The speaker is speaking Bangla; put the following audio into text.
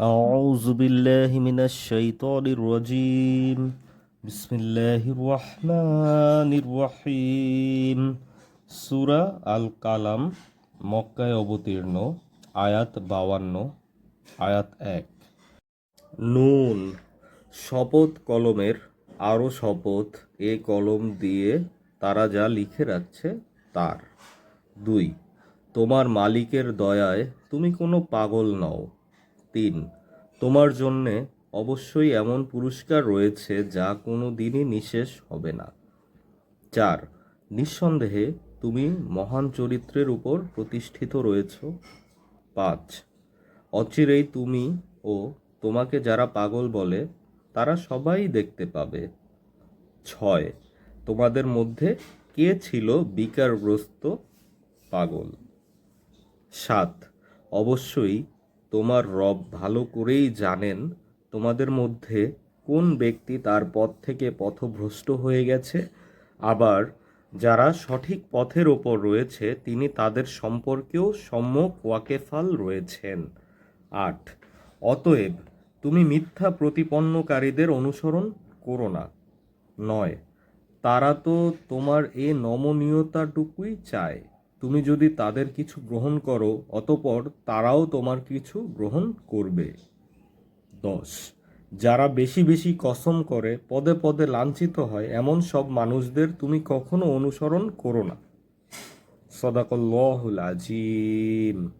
أعوذ بالله من الشيطان الرجيم بسم الله الرحمن الرحيم সুরা আল কালাম মক্কায় অবতীর্ণ আয়াত বাওয়ান্ন আয়াত এক নুন শপথ কলমের আরও শপথ এ কলম দিয়ে তারা যা লিখে রাখছে তার দুই তোমার মালিকের দয়ায় তুমি কোনো পাগল নও তিন। তোমার জন্যে অবশ্যই এমন পুরস্কার রয়েছে যা কোনো দিনই নিশেষ হবে না। চার, নিঃসন্দেহে তুমি মহান চরিত্রের উপর প্রতিষ্ঠিত রয়েছ। পাঁচ, অচিরেই তুমি ও তোমাকে যারা পাগল বলে, তারা সবাই দেখতে পাবে। ছয়, তোমাদের মধ্যে কে ছিল বিকারগ্রস্ত পাগল? সাত, অবশ্যই তোমার রব ভালো করেই জানেন তোমাদের মধ্যে কোন ব্যক্তি তার পথ থেকে পথভ্রষ্ট হয়ে গেছে। আবার যারা সঠিক পথের ওপর রয়েছে, তিনি তাদের সম্পর্কেও সম্যক ওয়াকেফাল রয়েছেন। আট, অতএব তুমি মিথ্যা প্রতিপন্নকারীদের অনুসরণ করো না। নয়, তারা তো তোমার এ নমনীয়তাটুকুই চায়। তুমি যদি তাদের কিছু গ্রহণ করো, অতপর তারাও তোমার কিছু গ্রহণ করবে। দশ। যারা বেশি বেশি কসম করে, পদে পদে লাঞ্ছিত হয়, এমন সব মানুষদের তুমি কখনো অনুসরণ করো না। সদাকল্লাহুল আজিম।